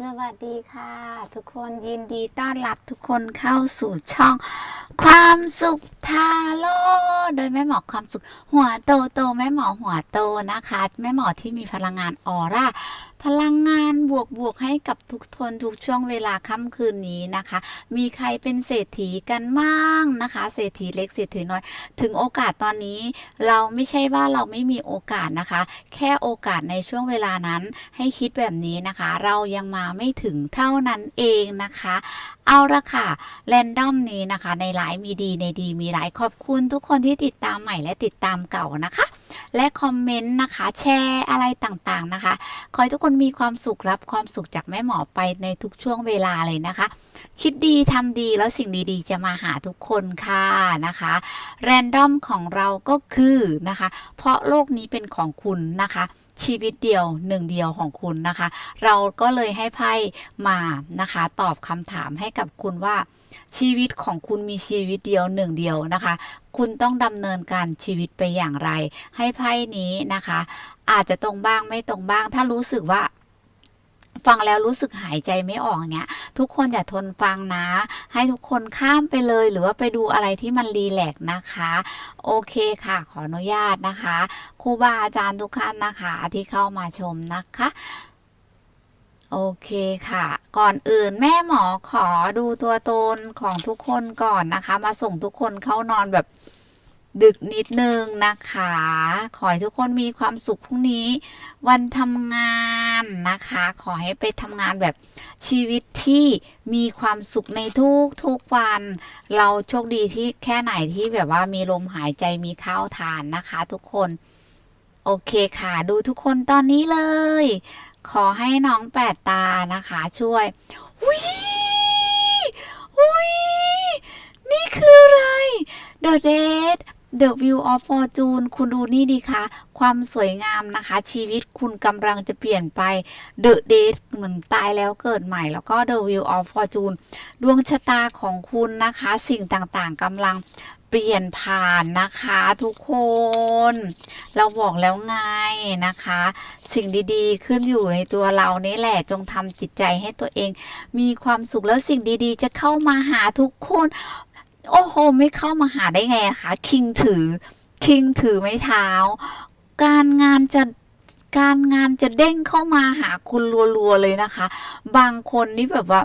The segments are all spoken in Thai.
สวัสดีค่ะ ทุกคนยินดีต้อนรับทุกคนเข้าสู่ช่อง ความสุขทาโร่โดยแม่หมอความสุข หัวโตโตแม่หมอหัวโตนะคะ แม่หมอที่มีพลังงานออร่า พลังงานบวกบวกให้กับทุกทนทุกช่วงเวลาค่ำคืนนี้นะคะ มีใครเป็นเศรษฐีกันบ้างนะคะ เศรษฐีเล็กเศรษฐีน้อย ถึงโอกาสตอนนี้เราไม่ใช่ว่าเราไม่มีโอกาสนะคะ แค่โอกาสในช่วงเวลานั้นให้คิดแบบนี้นะคะ เรายังมาไม่ถึงเท่านั้นเองนะคะ เอาละค่ะแรนดอมนี้นะคะ ในหลายมีดีในดีมีหลายขอบคุณทุกคนที่ติดตามใหม่และติดตามเก่านะคะ และคอมเมนต์นะคะ แชร์อะไรต่างๆนะคะ ขอให้ทุกคนมีความสุขรับความสุขจากแม่หมอไปในทุกช่วงเวลาเลยนะคะ คิดดีทำดีแล้วสิ่งดีๆ จะมาหาทุกคนค่ะนะคะแรนดอมของเราก็คือนะคะ เพราะโลกนี้เป็นของคุณนะคะ ชีวิตเดียวหนึ่งเดียวของคุณนะคะ เราก็เลยให้ไพ่มานะคะ ตอบคำถามให้กับคุณว่า ชีวิตของคุณมีชีวิตเดียวหนึ่งเดียวนะคะ คุณต้องดำเนินการชีวิตไปอย่างไร ให้ไพ่นี้นะคะ อาจจะตรงบ้างไม่ตรงบ้าง ถ้ารู้สึกว่า ฟังแล้วรู้สึกหายใจไม่ออกเนี้ยทุกคนอย่าทนฟังนะ ให้ทุกคนข้ามไปเลย หรือว่าไปดูอะไรที่มันรีแลกซ์นะคะ โอเคค่ะ ขออนุญาตนะคะครูบาอาจารย์ทุกท่านนะคะ ที่เข้ามาชมนะคะโอเคค่ะ ก่อนอื่นแม่หมอขอดูตัวตนของทุกคนก่อนนะคะ มาส่งทุกคนเข้านอนแบบดึกนิดนึงนะคะ ขอให้ทุกคนมีความสุขพรุ่งนี้ วันทำงาน นะคะ ขอให้ไปทำงานแบบชีวิตที่มีความสุขในทุกทุกๆวัน เราโชคดีที่แค่ไหนที่แบบว่ามีลมหายใจมีข้าวทานนะคะทุกคน โอเคค่ะ ดูทุกคนตอนนี้เลย ขอให้น้องแปดตานะคะช่วยอุ้ยอุ้ยนี่คืออะไร The Red The View of Fortune คุณดูนี่ดีคะความสวยงามนะคะ ชีวิตคุณกำลังจะเปลี่ยนไป The Date เหมือนตายแล้วเกิดใหม่ แล้วก็ The View of Fortune ดวงชะตาของคุณนะคะ สิ่งต่างๆกำลังเปลี่ยนผ่านนะคะทุกคน เราบอกแล้วไงนะคะ สิ่งดีๆ ขึ้นอยู่ในตัวเรานี่แหละจงทำจิตใจให้ตัวเอง มีความสุขแล้วสิ่งดีๆ จะเข้ามาหาทุกคน โอ้โห ไม่เข้ามาหาได้ไงอะคะคิงถือคิงถือไม้เท้า การงานจะการงานจะเด้งเข้ามาหาคุณรัวๆเลยนะคะ บางคนนี่แบบว่า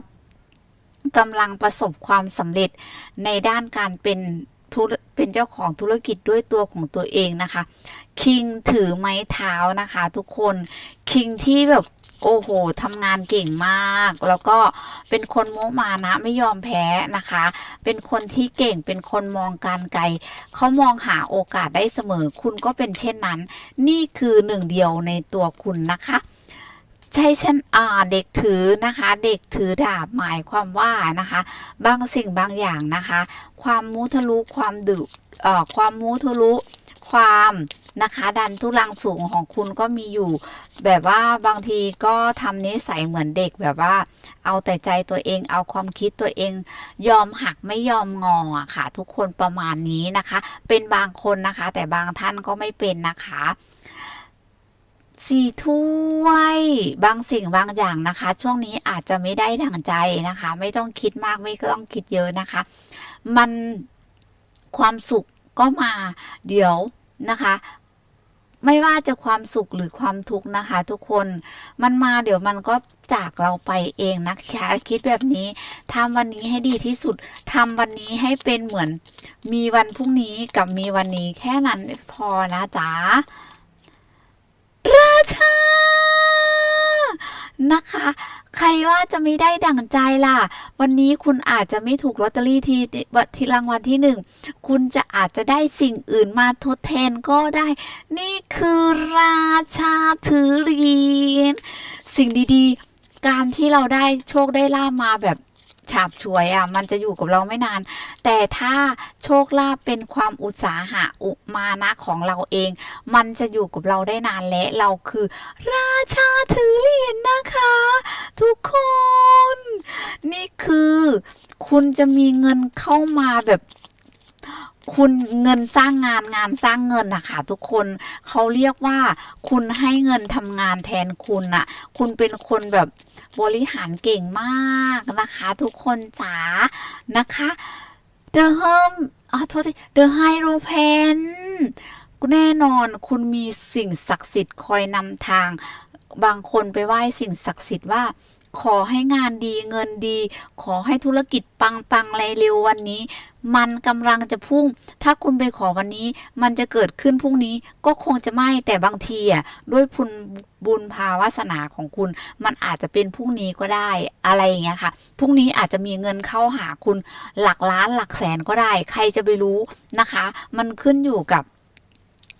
กำลังประสบความสำเร็จในด้านการเป็น ธุรเป็นเจ้าของธุรกิจด้วยตัวของตัวเองนะคะ คิงถือไม้เท้านะคะทุกคน คิงที่แบบโอ้โหทำงานเก่งมาก แล้วก็เป็นคนมุมานะไม่ยอมแพ้นะคะ เป็นคนที่เก่ง เป็นคนมองการไกล เขามองหาโอกาสได้เสมอ คุณก็เป็นเช่นนั้น นี่คือหนึ่งเดียวในตัวคุณนะคะ ใช่ฉันอ่าเด็กถือนะคะ เด็กถือดาบหมายความว่านะคะ บางสิ่งบางอย่างนะคะ ความมุทะลุความดุเอ่อความมุทะลุความนะคะดันทุลังสูงของคุณก็มีอยู่ แบบว่าบางทีก็ทำนิสัยเหมือนเด็กแบบว่า เอาแต่ใจตัวเองเอาความคิดตัวเองยอมหักไม่ยอมงออะค่ะ ทุกคนประมาณนี้นะคะ เป็นบางคนนะคะ แต่บางท่านก็ไม่เป็นนะคะ สี่ถ้วย บางสิ่งบางอย่างนะคะ ช่วงนี้อาจจะไม่ได้ดังใจนะคะ ไม่ต้องคิดมากไม่ต้องคิดเยอะนะคะ มันความสุขก็มาเดี๋ยวนะคะไม่ว่าจะความสุขหรือความทุกข์นะคะ ทุกคนมันมาเดี๋ยวมันก็จากเราไปเองนะคะคิดแบบนี้ทำวันนี้ให้ดีที่สุดทำวันนี้ให้เป็นเหมือน มีวันพรุ่งนี้กับมีวันนี้แค่นั้นพอนะจ๊ะ ชา นะคะ ใครว่าจะไม่ได้ดั่งใจล่ะ วันนี้คุณอาจจะไม่ถูกลอตเตอรี่ทีทีรางวัลที่หนึ่ง คุณจะอาจจะได้สิ่งอื่นมาทดแทนก็ได้ นี่คือราชาถือเหรียญสิ่งดีๆ การที่เราได้โชคได้ลาบมาแบบ ฉาบฉวยอะมันจะอยู่กับเราไม่นาน แต่ถ้าโชคลาภเป็นความอุตสาหะอุมานะของเราเอง มันจะอยู่กับเราได้นานและเราคือ ราชาถือเหรียญนะคะ ทุกคน นี่คือ คุณจะมีเงินเข้ามาแบบ คุณเงินสร้างงานงานสร้างเงินนะคะทุกคนเขาเรียกว่า คุณให้เงินทำงานแทนคุณน่ะ คุณเป็นคนแบบบริหารเก่งมากนะคะ ทุกคนจ๋านะคะ The Herm อ๋อโทษที The Hierophant แน่นอนคุณมีสิ่งศักดิ์สิทธิ์คอยนำทาง บางคนไปไหว้สิ่งศักดิ์สิทธิ์ว่า ขอให้งานดีเงินดี ขอให้ธุรกิจปังปังไรเร็ววันนี้ มันกำลังจะพุ่ง ถ้าคุณไปขอวันนี้ มันจะเกิดขึ้นพรุ่งนี้ก็คงจะไม่แต่บางทีอะด้วยพุนบุญภาวาสนาของคุณ มันอาจจะเป็นพรุ่งนี้ก็ได้อะไรอย่างเงี้ยค่ะพรุ่งนี้อาจจะมีเงินเข้าหาคุณหลักล้านหลักแสนก็ได้ ใครจะไปรู้นะคะ มันขึ้นอยู่กับ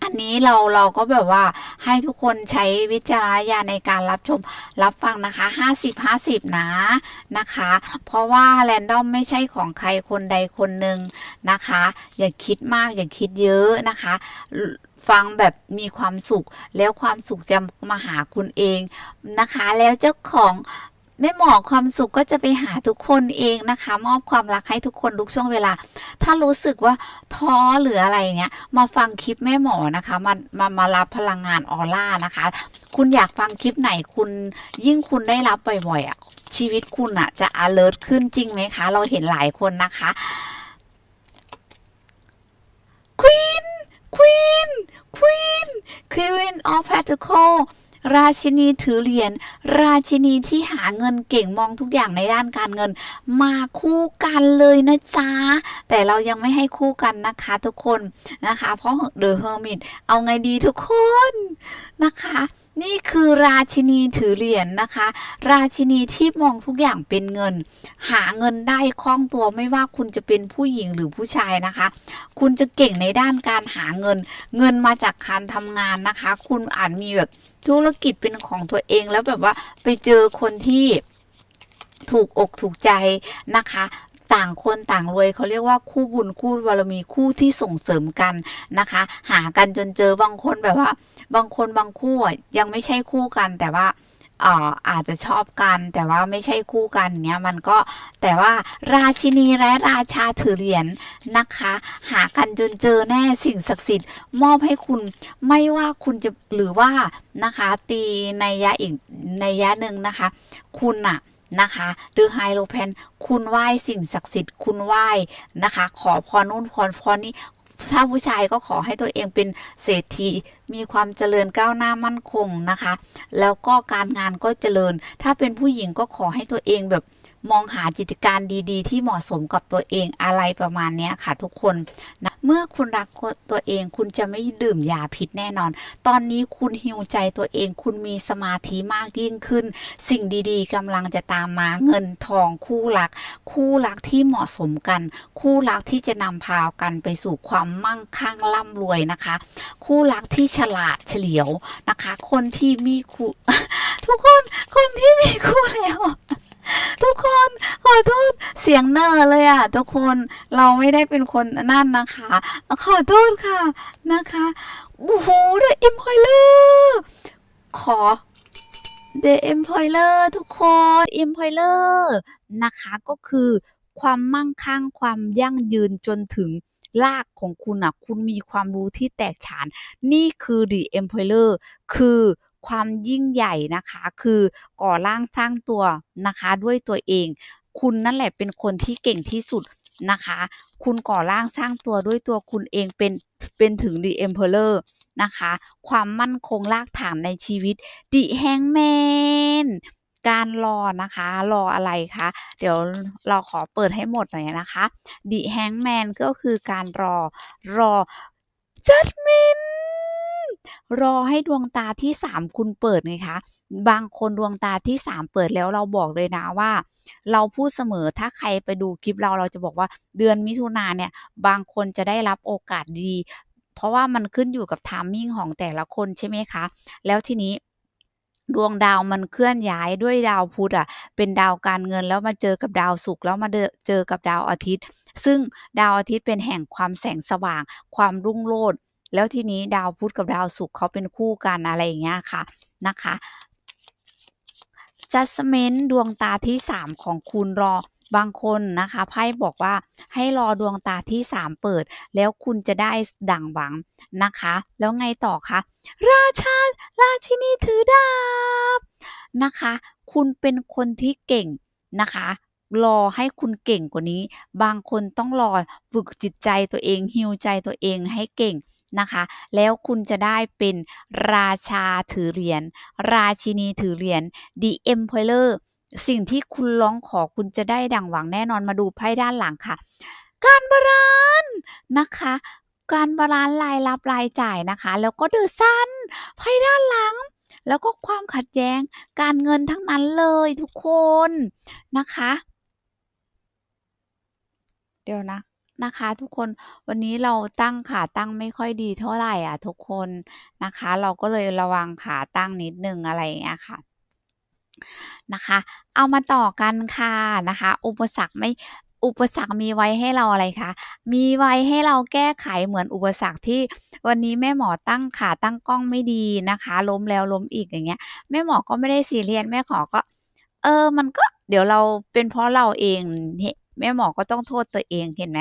อันนี้เราเราก็แบบว่าให้ทุกคนใช้วิจารณญาณในการรับชมรับฟังนะคะ 50 50 นะนะคะ เพราะว่าแรนดอมไม่ใช่ของใครคนใดคนหนึ่งนะคะ อย่าคิดมากอย่าคิดเยอะนะคะฟังแบบมีความสุขแล้วความสุขจะมาหาคุณเองนะคะ แล้วเจ้าของ แม่หมอความสุขก็จะไปหาทุกคนเองนะคะ มอบความรักให้ทุกคนทุกช่วงเวลา ถ้ารู้สึกว่าท้อหรืออะไรเงี้ยมาฟังคลิปแม่หมอนะคะมามามารับพลังงานออร่านะคะ คุณอยากฟังคลิปไหนคุณยิ่งคุณได้รับบ่อยๆอะชีวิตคุณอะจะ alert ขึ้นจริงไหมคะ เราเห็นหลายคนนะคะ Queen Queen Queen Queen of Pentacles ร ราชินีถือเหรียญราชินีที่หาเงินเก่งมองทุกอย่างในด้านการเงิน มาคู่กันเลยนะจ๊ะ แต่เรายังไม่ให้คู่กันนะคะทุกคนนะคะ เพราะเดอะเฮอร์มิตเอาไงดีทุกคนนะคะ นี่คือราชินีถือเหรียญนะคะ ราชินีที่มองทุกอย่างเป็นเงิน หาเงินได้คล่องตัวไม่ว่าคุณจะเป็นผู้หญิงหรือผู้ชายนะคะ คุณจะเก่งในด้านการหาเงิน เงินมาจากการทำงานนะคะ คุณอาจมีแบบธุรกิจเป็นของตัวเองแล้วแบบว่าไปเจอคนที่ถูกอกถูกใจนะคะ ต่างคนต่างรวยเขาเรียกว่าคู่บุญคู่บารมีคู่ที่ส่งเสริมกันนะคะ หากันจนเจอบางคนแบบว่า บางคนบางคู่ยังไม่ใช่คู่กันแต่ว่าเอ่อาจจะชอบกันแต่ว่าไม่ใช่คู่กันเนี้ยมันก็แต่ว่าราชินีและราชาถือเหรียญนะคะ หากันจนเจอแน่สิ่งศักดิ์สิทธิ์มอบให้คุณไม่ว่าคุณจะหรือว่านะคะตีในยะอีกในยยะหนึ่งนะคะ คุณอะ นะคะเดอไฮโลแพนคุณไหว้สิ่งศักดิ์สิทธิ์คุณไหว้นะคะ ขอพรนู่นพรพรนี้ถ้าผู้ชายก็ขอให้ตัวเองเป็นเศรษฐีมีความเจริญก้าวหน้ามั่นคงนะคะ แล้วก็การงานก็เจริญ ถ้าเป็นผู้หญิงก็ขอให้ตัวเองแบบ มองหาจิตการดีๆ ที่เหมาะสมกับตัวเองอะไรประมาณนี้ค่ะทุกคนนะเมื่อคุณรักตัวเองคุณจะไม่ดื่มยาพิษแน่นอน ตอนนี้คุณฮิวใจตัวเอง คุณมีสมาธิมากยิ่งขึ้น สิ่งดีๆกำลังจะตามมาเงินทองคู่รัก คู่รักที่เหมาะสมกัน คู่รักที่จะนำพากันไปสู่ความมั่งคั่งร่ำรวยนะคะ คู่รักที่ฉลาดเฉลียวนะคะ คนที่มีคู่ทุกคนคนที่มีคู่แล้ว ทุกคนขอโทษเสียงเนอร์เลยอะทุกคนเราไม่ได้เป็นคนนั่นนะคะ ขอโทษค่ะนะคะโอ้โห The Empoiler ขอ The Empoiler ทุกคน Empoiler นะคะก็คือความมั่งคั่งความยั่งยืนจนถึงรากของคุณอะ คุณมีความรู้ที่แตกฉาน นี่คือ The Empoiler คือ ความยิ่งใหญ่นะคะ คือก่อร่างสร้างตัวนะคะ ด้วยตัวเอง คุณนั่นแหละเป็นคนที่เก่งที่สุดนะคะ คุณก่อร่างสร้างตัวด้วยตัวคุณเองเป็นเป็นถึง The Emperor นะคะ ความมั่นคงรากฐานในชีวิต The Hangman การรอนะคะ รออะไรคะ เดี๋ยวเราขอเปิดให้หมดหน่อยนะคะ The Hangman ก็คือการรอ รอ Judgment รอให้ดวงตาที่3คุณเปิดไงคะ บางคนดวงตาที่3เปิดแล้วเราบอกเลยนะว่า เราพูดเสมอถ้าใครไปดูคลิปเราเราจะบอกว่าเดือนมิถุนาเนี่ยบางคนจะได้รับโอกาสดีเพราะว่ามันขึ้นอยู่กับ t ท m มิ่งของแต่ละคนใช่ไหมคะ แล้วทีนี้ดวงดาวมันเคลื่อนย้ายด้วยดาวพุธอะ เป็นดาวการเงินแล้วมาเจอกับดาวศุกร์แล้วมาเจอกับดาวอาทิตย์ ซึ่งดาวอาทิตย์เป็นแห่งความแสงสว่าง ความรุ่งโรจน์ แล้วทีนี้ดาวพุธกับดาวศุกร์เขาเป็นคู่กันอะไรอย่างเงี้ยค่ะนะคะจัสเมนดวงตาที่ 3 ของคุณรอบางคนนะคะไพ่บอกว่าให้รอดวงตาที่ 3 เปิด แล้วคุณจะได้ดั่งหวังนะคะ แล้วไงต่อคะ ราชาราชินีถือดาบนะคะ คุณเป็นคนที่เก่งนะคะ รอให้คุณเก่งกว่านี้ บางคนต้องรอฝึกจิตใจตัวเองฮิวใจตัวเองให้เก่ง นะคะ แล้วคุณจะได้เป็นราชาถือเหรียญราชินีถือเหรียญ The Emperor สิ่งที่คุณร้องขอคุณจะได้ดังหวังแน่นอนมาดูไพ่ด้านหลังค่ะ การบาลานนะคะ การบาลานรายรับรายจ่ายนะคะ แล้วก็เดือะซันไพ่ด้านหลังแล้วก็ความขัดแย้งการเงินทั้งนั้นเลยทุกคนนะคะ เดี๋ยวนะ นะคะ ทุกคนวันนี้เราตั้งขาตั้งไม่ค่อยดีเท่าไหร่อะทุกคนนะคะ เราก็เลยระวังขาตั้งนิดนึงอะไรอย่างเงี้ยค่ะนะคะ เอามาต่อกันค่ะนะคะ อุปสรรคไม่อุปสรรคมีไว้ให้เราอะไรคะ มีไว้ให้เราแก้ไขเหมือนอุปสรรคที่วันนี้แม่หมอตั้งขาตั้งกล้องไม่ดีนะคะ ล้มแล้วล้มอีกอย่างเงี้ย แม่หมอก็ไม่ได้ซีเรียสแม่ขอก็ เออ มันก็เดี๋ยวเราเป็นเพราะเราเอง แม่หมอก็ต้องโทษตัวเองเห็นไหม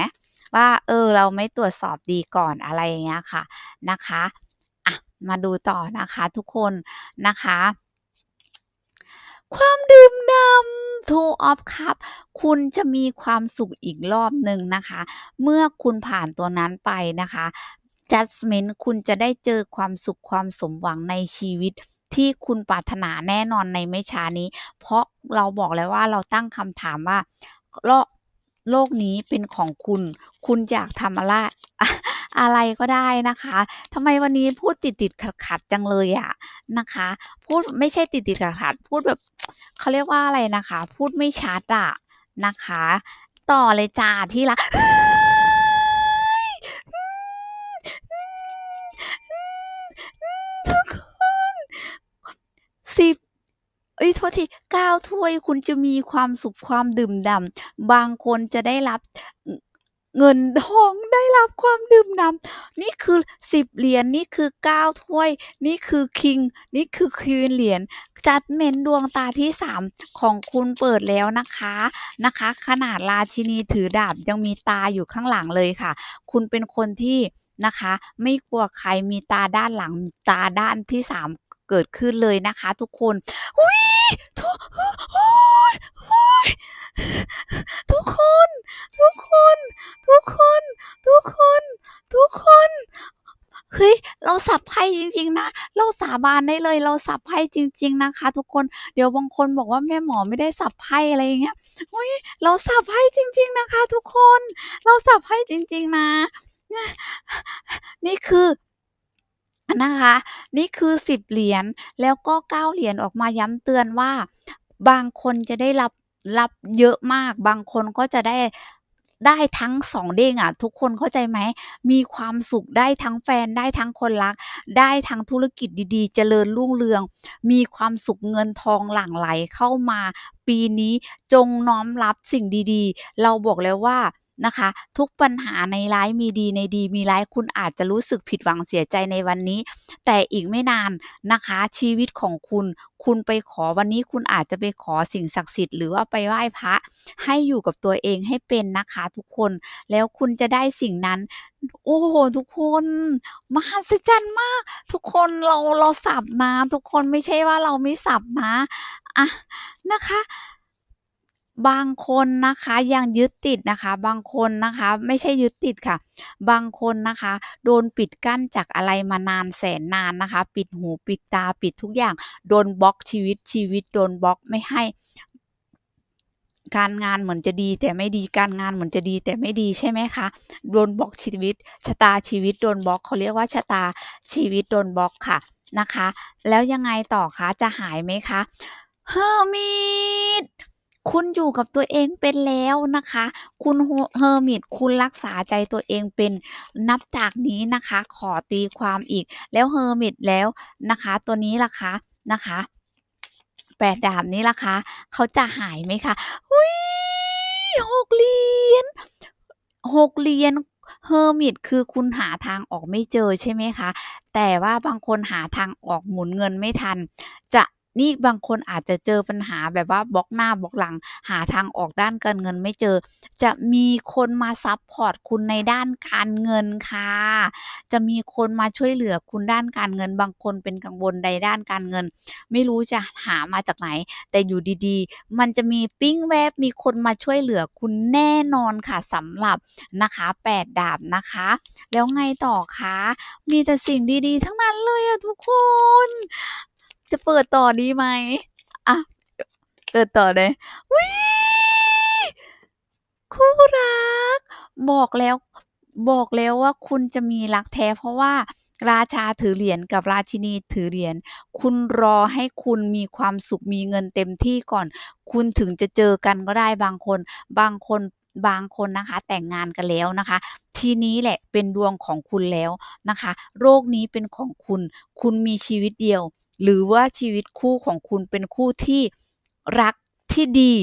ว่าเออเราไม่ตรวจสอบดีก่อนอะไรอย่างเงี้ยค่ะนะคะอะมาดูต่อนะคะทุกคนนะคะ ความดื่มดำ two of cup คุณจะมีความสุขอีกรอบหนึ่งนะคะ เมื่อคุณผ่านตัวนั้นไปนะคะ judgment คุณจะได้เจอความสุขความสมหวังในชีวิตที่คุณปรารถนาแน่นอนในไม่ช้านี้ เพราะเราบอกแล้วว่าเราตั้งคำถามว่า โลกนี้เป็นของคุณ คุณอยากทำอะไรอะไรก็ได้นะคะทำไมวันนี้พูดติดติดขัดขัดจังเลยอะนะคะ พูดไม่ใช่ติดติดขัดขัดพูดแบบเขาเรียกว่าอะไรนะคะ พูดไม่ชัดอะนะคะ ต่อเลยจ้าที่ละทุกคนสิบ เอ้ยโทษทีเก้าถ้วยคุณจะมีความสุขความดื่มด่ำบางคนจะได้รับเงินทองได้รับความดื่มด่ำนี่คือสิบเหรียญนี่คือเก้าถ้วย นี่คือคิง นี่คือควีนเหรียญจัดเมนดวงตาที่สามของคุณเปิดแล้วนะคะนะคะ ขนาดราชินีถือดาบยังมีตาอยู่ข้างหลังเลยค่ะ คุณเป็นคนที่นะคะ ไม่กลัวใครมีตาด้านหลังตาด้านที่สาม เกิดขึ้นเลยนะคะทุกคนอุ้ยทุกทุกคน ทุกคน ทุกคน ทุกคน ทุกคนเฮ้ยเราสับไพ่จริง ๆ นะ เราสาบานได้เลย เราสับไพ่จริง ๆ นะคะ ทุกคน เดี๋ยวบางคนบอกว่าแม่หมอไม่ได้สับไพ่อะไรอย่างเงี้ยเฮ้ยเราสับไพ่จริง ๆ นะคะ ทุกคน เราสับไพ่จริง ๆ นะ นี่คือ นะคะ นี่คือ 10 เหรียญแล้วก็ 9 เหรียญออกมาย้ำเตือนว่า บางคนจะได้รับรับเยอะมาก บางคนก็จะได้ได้ทั้ง2เด้งอะ ทุกคนเข้าใจไหม มีความสุขได้ทั้งแฟนได้ทั้งคนรัก ได้ทั้งธุรกิจดีๆ เจริญรุ่งเรือง มีความสุขเงินทองหลั่งไหลเข้ามา ปีนี้จงน้อมรับสิ่งดีๆ เราบอกแล้วว่า นะคะ ทุกปัญหาในร้ายมีดีในดีมีร้ายคุณอาจจะรู้สึกผิดหวังเสียใจในวันนี้ แต่อีกไม่นานนะคะ ชีวิตของคุณ คุณไปขอวันนี้คุณอาจจะไปขอสิ่งศักดิ์สิทธิ์หรือว่าไปไหว้พระให้อยู่กับตัวเองให้เป็นนะคะทุกคนแล้วคุณจะได้สิ่งนั้นโอ้โฮทุกคนมหัศจรรย์มาก ทุกคนเราเราสับนะทุกคนไม่ใช่ว่าเราไม่สับนะอะนะคะ บางคนนะคะยังยึดติดนะคะ บางคนนะคะ ไม่ใช่ยึดติดค่ะ บางคนนะคะ โดนปิดกั้นจากอะไรมานานแสนนานนะคะ ปิดหูปิดตาปิดทุกอย่าง โดนบล็อกชีวิตชีวิตโดนบล็อกไม่ให้การงานเหมือนจะดีแต่ไม่ดีการงานเหมือนจะดีแต่ไม่ดีใช่ไหมคะโดนบล็อกชีวิตชะตาชีวิตโดนบล็อกเขาเรียกว่าชะตาชีวิตโดนบล็อกค่ะนะคะ แล้วยังไงต่อคะจะหายไหมคะ Hermit คุณอยู่กับตัวเองเป็นแล้วนะคะ คุณโฮ Hermit คุณรักษาใจตัวเองเป็นนับจากนี้นะคะ ขอตีความอีกแล้ว Hermit แล้วนะคะ ตัวนี้ล่ะคะนะคะ8ดดาบนี้ล่ะคะเขาจะหายไหมคะอุ๊ย6เหรียญ6เหรียญ Hermit คือคุณหาทางออกไม่เจอใช่ไหมคะ แต่ว่าบางคนหาทางออกหมุนเงินไม่ทัน จะ นี่บางคนอาจจะเจอปัญหาแบบว่าบล็อกหน้าบล็อกหลัง หาทางออกด้านการเงินไม่เจอ จะมีคนมาซัปพอร์ตคุณในด้านการเงินค่ะ จะมีคนมาช่วยเหลือคุณด้านการเงิน บางคนเป็นกังวลในด้านการเงิน ไม่รู้จะหามาจากไหน แต่อยู่ดีๆ มันจะมีปิ้งแวบมีคนมาช่วยเหลือคุณแน่นอนค่ะสำหรับนะคะ8ดาบนะคะ แล้วไงต่อคะมีแต่สิ่งดีๆ ทั้งนั้นเลยอะทุกคน จะเปิดต่อดีไหมอะ เปิดต่อเลยวิคู่รัก บอกแล้วบอกแล้วว่าคุณจะมีรักแท้เพราะว่าราชาถือเหรียญกับราชินีถือเหรียญคุณรอให้คุณมีความสุขมีเงินเต็มที่ก่อน คุณถึงจะเจอกันก็ได้บางคน บางคน บางคนนะคะ แต่งงานกันแล้วนะคะ ทีนี้แหละเป็นดวงของคุณแล้วนะคะ โรคนี้เป็นของคุณ คุณมีชีวิตเดียว หรือว่าชีวิตคู่ของคุณเป็นคู่ที่รักที่ดี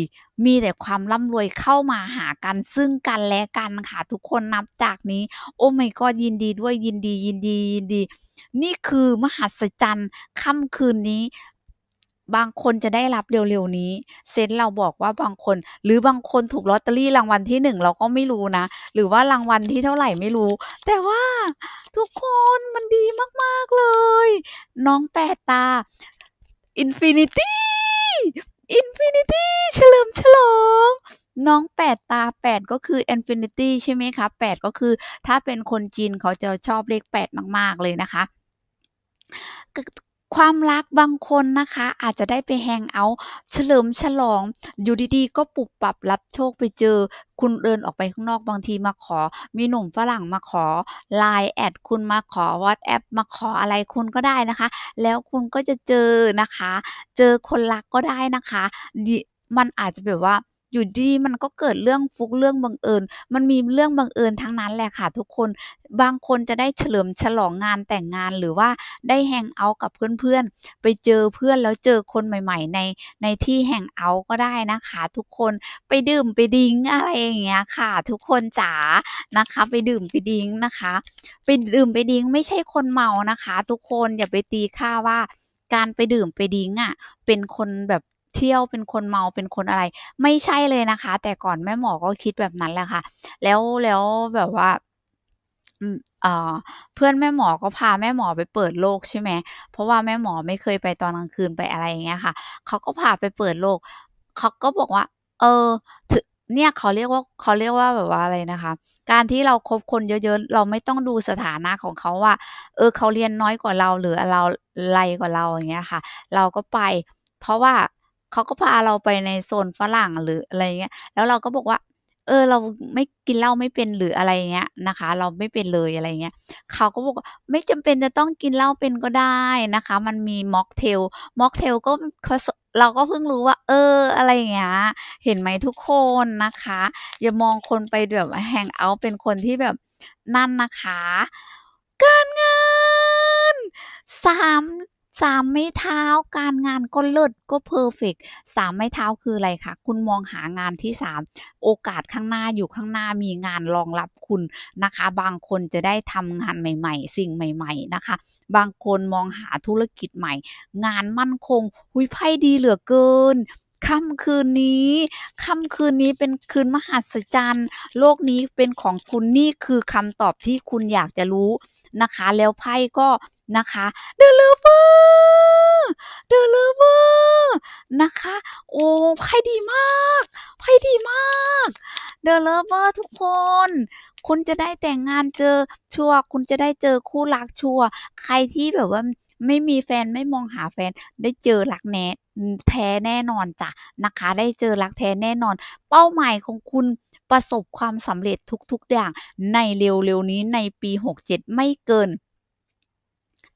มีแต่ความร่ำรวยเข้ามาหากันซึ่งกันและกันค่ะ ทุกคนนับจากนี้ โอ้ my god ยินดีด้วยยินดียินดียินดี นี่คือมหัศจรรย์ค่ำคืนนี้ บางคนจะได้รับเร็วๆนี้ เซนเราบอกว่าบางคน หรือบางคนถูกลอตเตอรี่รางวัลที่1เราก็ไม่รู้นะ หรือว่ารางวัลที่เท่าไหร่ไม่รู้ แต่ว่าทุกคนมันดีมากๆเลย น้องแปดตาอินฟินิตี้อินฟินิตี้เฉลิมฉลองน้องแปดตา 8 ก็คืออินฟินิตีใช่ไหมคะ 8 ก็คือถ้าเป็นคนจีนเขาจะชอบเลข 8 มาก ๆ เลยนะคะ ความรักบางคนนะคะ อาจจะได้ไปแฮงเอาต์เฉลิมฉลอง อยู่ดี ๆ ก็ปุบปับรับโชคไปเจอ คุณเดินออกไปข้างนอกบางทีมาขอ มีหนุ่มฝรั่งมาขอ LINE แอดคุณมาขอวอตส์แอปมาขออะไรคุณก็ได้นะคะ แล้วคุณก็จะเจอนะคะ เจอคนรักก็ได้นะคะ ดิ มันอาจจะแบบว่า อยู่ดีมันก็เกิดเรื่องฟุกเรื่องบังเอิญ มันมีเรื่องบังเอิญทั้งนั้นแหละค่ะทุกคน บางคนจะได้เฉลิมฉลองงานแต่งงานหรือว่าได้แฮงเอาต์กับเพื่อนๆ ไปเจอเพื่อนแล้วเจอคนใหม่ ๆ ในในที่แฮงเอาต์ก็ได้นะคะ ทุกคนไปดื่มไปดริงอะไรอย่างเงี้ยค่ะ ทุกคนจ๋านะคะ ไปดื่มไปดริงนะคะ ไปดื่มไปดริงไม่ใช่คนเมานะคะ ทุกคนอย่าไปตีค่าว่าการไปดื่มไปดริงก์อะเป็นคนแบบ เที่ยวเป็นคนเมาเป็นคนอะไร ไม่ใช่เลยนะคะ แต่ก่อนแม่หมอก็คิดแบบนั้นแหละค่ะ แล้วแล้วแบบว่าเพื่อนแม่หมอก็พาแม่หมอไปเปิดโลกใช่ไหม เพราะว่าแม่หมอไม่เคยไปตอนกลางคืนไปอะไรอย่างเงี้ยค่ะ เขาก็พาไปเปิดโลก เขาก็บอกว่า เออถเนี่ยเขาเรียกว่าเขาเรียกว่าแบบว่าอะไรนะคะ การที่เราคบคนเยอะๆ เราไม่ต้องดูสถานะของเขาว่า เออเขาเรียนน้อยกว่าเราหรือเราไรกว่าเราอย่างเงี้ยค่ะ เราก็ไป เพราะว่า เขาก็พาเราไปในโซนฝรั่งหรืออะไรเงี้ย แล้วเราก็บอกว่า เออ เราไม่กินเหล้าไม่เป็นหรืออะไรเงี้ยนะคะ เราไม่เป็นเลยอะไรเงี้ยเขาก็บอกว่าไม่จำเป็นจะต้องกินเหล้าเป็นก็ได้นะคะ มันมีม็อกเทลม็อกเทลก็เราก็เพิ่งรู้ว่า เออ อะไรอย่างเงี้ยเห็นไหมทุกคนนะคะ อย่ามองคนไปแบบแฮงเอาต์เป็นคนที่แบบนั่นนะคะ การเงินสาม น3 3ไม้เท้าการงานก็เลิศก็เพอร์เฟกต์3ไม้เท้าคืออะไรคะคุณมองหางานที่3โอกาสข้างหน้าอยู่ข้างหน้ามีงานรองรับคุณนะคะ บางคนจะได้ทำงานใหม่ ๆ สิ่งใหม่ ๆนะคะ บางคนมองหาธุรกิจใหม่ งานมั่นคงอุ๊ยไพ่ดีเหลือเกินค่ำคืนนี้ค่ำคืนนี้เป็นคืนมหัศจรรย์ โลกนี้เป็นของคุณนี่คือคำตอบที่คุณอยากจะรู้นะคะ แล้วไพ่ก็ นะคะ The Lover The Lover นะคะ โอ้ไพ่ดีมากไพ่ดีมาก The Lover ทุกคน คุณจะได้แต่งงานเจอชัวร์คุณจะได้เจอคู่รักชัวร์ใครที่แบบว่าไม่มีแฟนไม่มองหาแฟนได้เจอรักแน้อืมแท้แน่นอนจ้ะนะคะ ได้เจอรักแท้แน่นอน เป้าหมายของคุณประสบความสำเร็จทุกๆอย่างในเร็วๆนี้ในปี 67 ไม่เกิน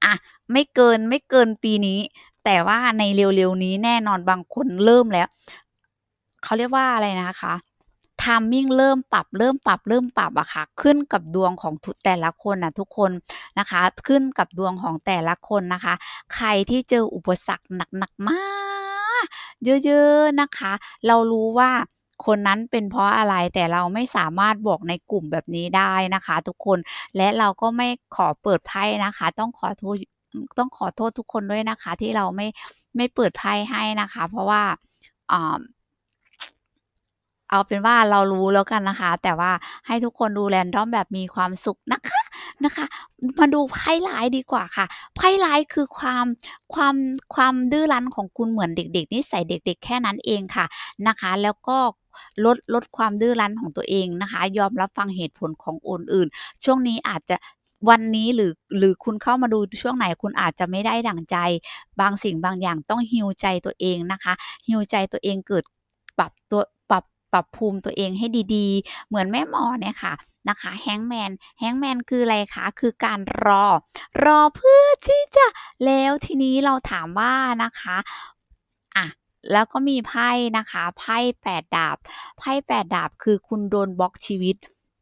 อะไม่เกินไม่เกินปีนี้ แต่ว่าในเร็วๆนี้แน่นอนบางคนเริ่มแล้วเขาเรียกว่าอะไรนะคะ timing เริ่มปรับเริ่มปรับเริ่มปรับอะค่ะขึ้นกับดวงของทุแต่ละคนนะทุกคนนะคะ ขึ้นกับดวงของแต่ละคนนะคะ ใครที่เจออุปสรรคหนักๆมาก เยอะๆนะคะ เรารู้ว่า คนนั้นเป็นเพราะอะไรแต่เราไม่สามารถบอกในกลุ่มแบบนี้ได้นะคะ ทุกคนและเราก็ไม่ขอเปิดไพ่นะคะ ต้องขอโทษต้องขอโทษทุกคนด้วยนะคะ ที่เราไม่ไม่เปิดไพ่ให้นะคะ เพราะว่าอ่าเอาเป็นว่าเรารู้แล้วกันนะคะ แต่ว่าให้ทุกคนดูแรนดอมแบบมีความสุขนะคะ นะคะ มาดูไพ่ร้ายดีกว่าค่ะไพ่ร้ายคือความความความดื้อรั้นของคุณเหมือนเด็ก ๆนิสัยเด็ก ๆ แค่นั้นเองค่ะนะคะ แล้วก็ลดลดความดื้อรั้นของตัวเองนะคะ ยอมรับฟังเหตุผลของคนอื่น ช่วงนี้อาจจะวันนี้หรือหรือคุณเข้ามาดูช่วงไหนคุณอาจจะไม่ได้ดั่งใจ บางสิ่งบางอย่างต้องฮีลใจตัวเองนะคะฮีลใจตัวเองเกิดปรับตัว ปรับภูมิตัวเองให้ดีๆ เหมือนแม่หมอเนี่ยค่ะนะคะแฮงแมนแฮงแมนคืออะไรคะ คือการรอ รอเพื่อที่จะแล้วทีนี้เราถามว่านะคะอะแล้วก็มีไพ่นะคะไพ่แปดดาบไพ่แปดดาบคือคุณโดนบล็อกชีวิต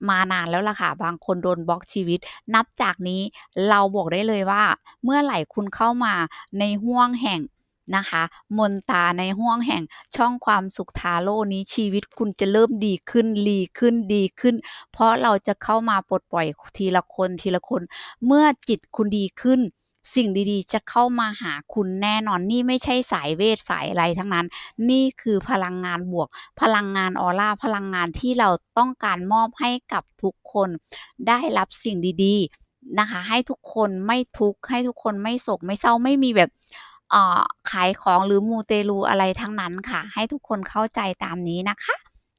มานานแล้วล่ะค่ะ บางคนโดนบล็อกชีวิต นับจากนี้เราบอกได้เลยว่า เมื่อไหร่คุณเข้ามาในห้วงแห่ง นะคะ มนตาในห้วงแห่งช่องความสุขทาโร่นี้ชีวิตคุณจะเริ่มดีขึ้นดีขึ้นดีขึ้น เพราะเราจะเข้ามาปลดปล่อยทีละคนทีละคน เมื่อจิตคุณดีขึ้นสิ่งดีๆ จะเข้ามาหาคุณแน่นอนนี่ไม่ใช่สายเวทสายอะไรทั้งนั้น นี่คือพลังงานบวก พลังงานออร่าพลังงานที่เราต้องการมอบให้กับทุกคน ได้รับสิ่งดีๆนะคะ ให้ทุกคนไม่ทุกข์ให้ทุกคนไม่โศกไม่เศร้าไม่มีแบบ ขายของหรือมูเตลูอะไรทั้งนั้นค่ะ ให้ทุกคนเข้าใจตามนี้นะคะ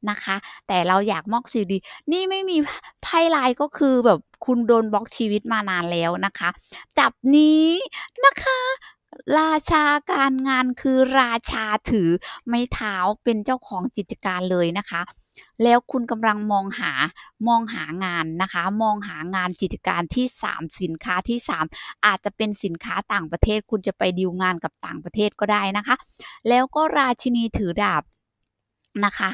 นะคะ แต่เราอยากมอกสิ่งดี นี่ไม่มีไพ่ลายก็คือแบบคุณโดนบล็อกชีวิตมานานแล้วนะคะ จับนี้นะคะ ราชาการงานคือราชาถือไม้เท้าเป็นเจ้าของกิจการเลยนะคะ แล้วคุณกำลังมองหามองหางานนะคะ มองหางานกิจการที่ 3 สินค้าที่ 3 อาจจะเป็นสินค้าต่างประเทศ คุณจะไปดีลงานกับต่างประเทศก็ได้นะคะ แล้วก็ราชินีถือดาบนะคะ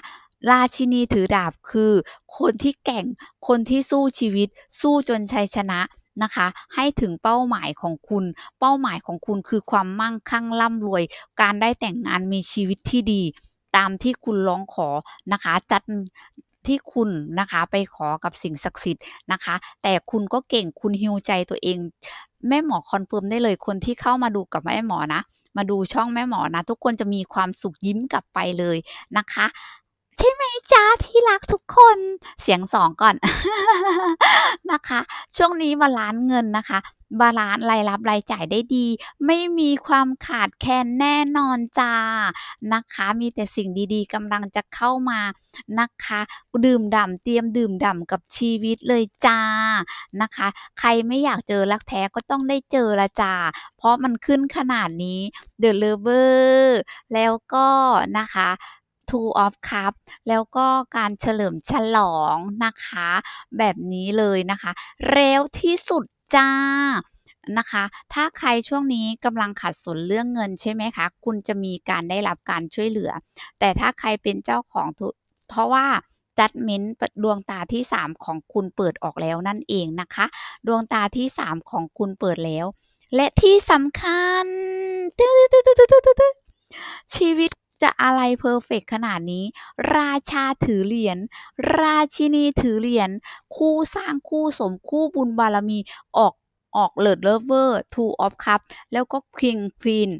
ราชินีถือดาบคือ คนที่แก่ง คนที่สู้ชีวิต สู้จนชัยชนะ นะคะ ให้ถึงเป้าหมายของคุณ เป้าหมายของคุณคือความมั่งคั่งร่ำรวย การได้แต่งงานมีชีวิตที่ดี ตามที่คุณร้องขอนะคะ จัดที่คุณนะคะไปขอกับสิ่งศักดิ์สิทธิ์นะคะ แต่คุณก็เก่งคุณฮิวใจตัวเอง แม่หมอคอนเฟิร์มได้เลยคนที่เข้ามาดูกับแม่หมอนะ มาดูช่องแม่หมอนะ ทุกคนจะมีความสุขยิ้มกลับไปเลยนะคะ ใช่ไหมจ๊ะที่รักทุกคนเสียงสองก่อน นะคะ ช่วงนี้บาลานซ์เงินนะคะ บาลานซ์รายรับรายจ่ายได้ดี ไม่มีความขาดแคลนแน่นอนจ้านะคะ มีแต่สิ่งดีๆกำลังจะเข้ามานะคะ ดื่มด่ำเตรียมดื่มด่ำกับชีวิตเลยจ้านะคะ ใครไม่อยากเจอรักแท้ก็ต้องได้เจอละจ้าเพราะมันขึ้นขนาดนี้ The Lover แล้วก็นะคะ Two of cup แล้วก็การเฉลิมฉลองนะคะ แบบนี้เลยนะคะ เร็วที่สุดจ้านะคะ ถ้าใครช่วงนี้กำลังขัดสนเรื่องเงินใช่ไหมคะ คุณจะมีการได้รับการช่วยเหลือ แต่ถ้าใครเป็นเจ้าของธุเพราะว่า Judgment ดวงตาที่ 3 ของคุณเปิดออกแล้วนั่นเองนะคะ ดวงตาที่ 3 ของคุณเปิดแล้ว และที่สำคัญ ชีวิต จะอะไรเพอร์เฟกขนาดนี้ ราชาถือเหรียญราชินีถือเหรียญคู่สร้างคู่สมคู่บุญบารมีออกออกเลิศเลเวอร์ two of cup แล้วก็ king queen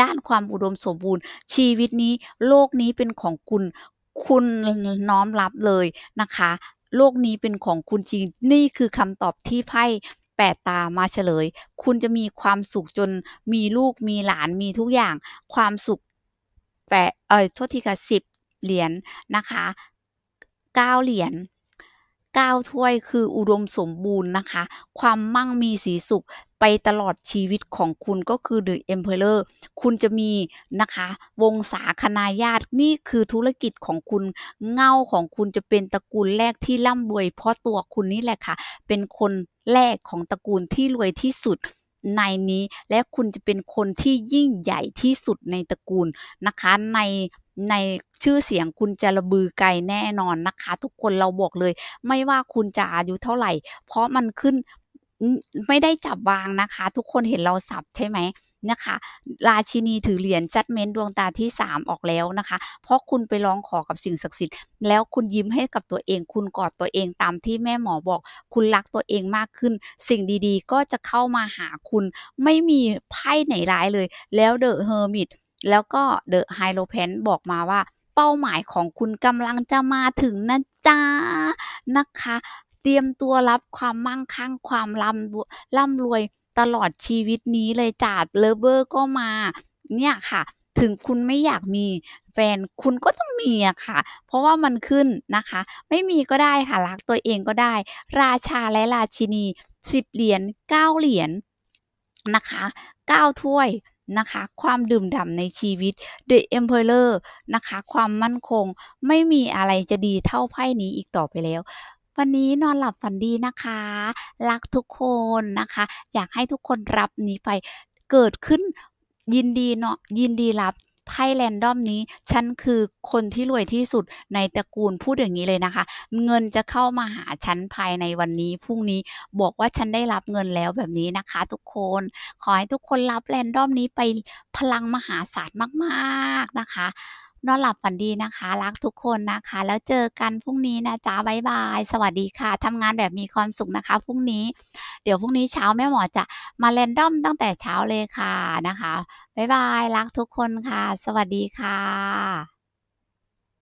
ด้านความอุดมสมบูรณ์ ชีวิตนี้โลกนี้เป็นของคุณ คุณน้อมรับเลยนะคะ โลกนี้เป็นของคุณจริง นี่คือคำตอบที่ไพ่แปดตามาเฉลย คุณจะมีความสุขจนมีลูกมีหลานมีทุกอย่าง ความสุข แปดเอ่อโทษทีค่ะสิบเหรียญนะคะเก้าเหรียญเก้าถ้วยคืออุดมสมบูรณ์นะคะ ความมั่งมีสีสุขไปตลอดชีวิตของคุณก็คือ The Emperor คุณจะมีนะคะ วงศาคณาญาตินี่คือธุรกิจของคุณเง่าของคุณจะเป็นตระกูลแรกที่ร่ำรวยเพราะตัวคุณนี่แหละค่ะ เป็นคนแรกของตระกูลที่รวยที่สุด ในนี้ และคุณจะเป็นคนที่ยิ่งใหญ่ที่สุดในตระกูลนะคะ ในในชื่อเสียงคุณจะระบือไกลแน่นอนนะคะ ทุกคนเราบอกเลย ไม่ว่าคุณจะอายุเท่าไหร่ เพราะมันขึ้น ไม่ได้จับวางนะคะ ทุกคนเห็นเราสับใช่ไหมนะคะราชินีถือเหรียญ Judgment ดวงตาที่ 3 ออกแล้วนะคะ เพราะคุณไปร้องขอกับสิ่งศักดิ์สิทธิ์แล้วคุณยิ้มให้กับตัวเอง คุณกอดตัวเองตามที่แม่หมอบอก คุณรักตัวเองมากขึ้น สิ่งดีๆ ก็จะเข้ามาหาคุณไม่มีไพ่ไหนร้ายเลย แล้ว The Hermit แล้วก็ The Hierophant บอกมาว่าเป้าหมายของคุณกำลังจะมาถึงนะจ๊ะนะคะ เตรียมตัวรับความมั่งคั่งความร่ำรวยร่ำรวยตลอดชีวิตนี้เลยจ้ะ Lover ก็มา เนี่ยค่ะ ถึงคุณไม่อยากมีแฟนคุณก็ต้องมีอะค่ะ เพราะว่ามันขึ้นนะคะ ไม่มีก็ได้ค่ะ รักตัวเองก็ได้ ราชาและราชินี10เหรียญ9เหรียญนะคะ9ถ้วยนะคะ ความดื่มด่ำในชีวิต The Emperor นะคะ ความมั่นคง ไม่มีอะไรจะดีเท่าไพ่นี้อีกต่อไปแล้ว วันนี้นอนหลับฝันดีนะคะ รักทุกคนนะคะ อยากให้ทุกคนรับนี้ไปเกิดขึ้นยินดีเนาะยินดีรับไพ่ Random นี้ ฉันคือคนที่รวยที่สุดในตระกูลพูดอย่างงี้เลยนะคะ เงินจะเข้ามาหาฉันภายในวันนี้พรุ่งนี้บอกว่าฉันได้รับเงินแล้วแบบนี้นะคะ ทุกคน ขอให้ทุกคนรับ Random นี้ไปพลังมหาศาลมาก ๆนะคะ นอนหลับฝันดีนะคะ รักทุกคนนะคะ แล้วเจอกันพรุ่งนี้นะจ๊ะบ๊ายบาย สวัสดีค่ะทำงานแบบมีความสุขนะคะพรุ่งนี้เดี๋ยวพรุ่งนี้เช้าแม่หมอจะมาเรนดอมตั้งแต่เช้าเลยค่ะนะคะบ๊ายบาย รักทุกคนค่ะ สวัสดีค่ะ